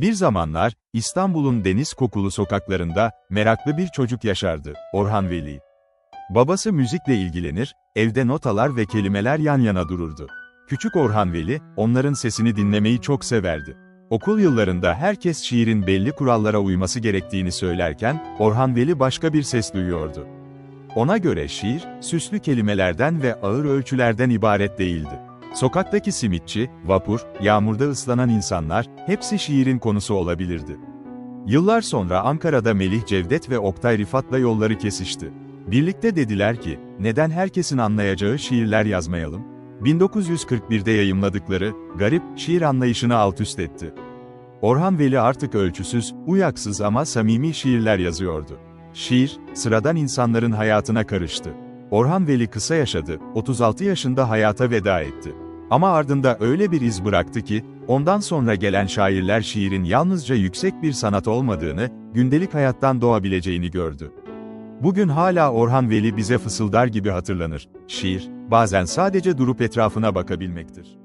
Bir zamanlar, İstanbul'un deniz kokulu sokaklarında, meraklı bir çocuk yaşardı, Orhan Veli. Babası müzikle ilgilenir, evde notalar ve kelimeler yan yana dururdu. Küçük Orhan Veli, onların sesini dinlemeyi çok severdi. Okul yıllarında herkes şiirin belli kurallara uyması gerektiğini söylerken, Orhan Veli başka bir ses duyuyordu. Ona göre şiir, süslü kelimelerden ve ağır ölçülerden ibaret değildi. Sokaktaki simitçi, vapur, yağmurda ıslanan insanlar, hepsi şiirin konusu olabilirdi. Yıllar sonra Ankara'da Melih Cevdet ve Oktay Rifat'la yolları kesişti. Birlikte dediler ki, neden herkesin anlayacağı şiirler yazmayalım? 1941'de yayımladıkları, garip, şiir anlayışını alt üst etti. Orhan Veli artık ölçüsüz, uyaksız ama samimi şiirler yazıyordu. Şiir, sıradan insanların hayatına karıştı. Orhan Veli kısa yaşadı, 36 yaşında hayata veda etti. Ama ardında öyle bir iz bıraktı ki, ondan sonra gelen şairler şiirin yalnızca yüksek bir sanat olmadığını, gündelik hayattan doğabileceğini gördü. Bugün hala Orhan Veli bize fısıldar gibi hatırlanır. Şiir, bazen sadece durup etrafına bakabilmektir.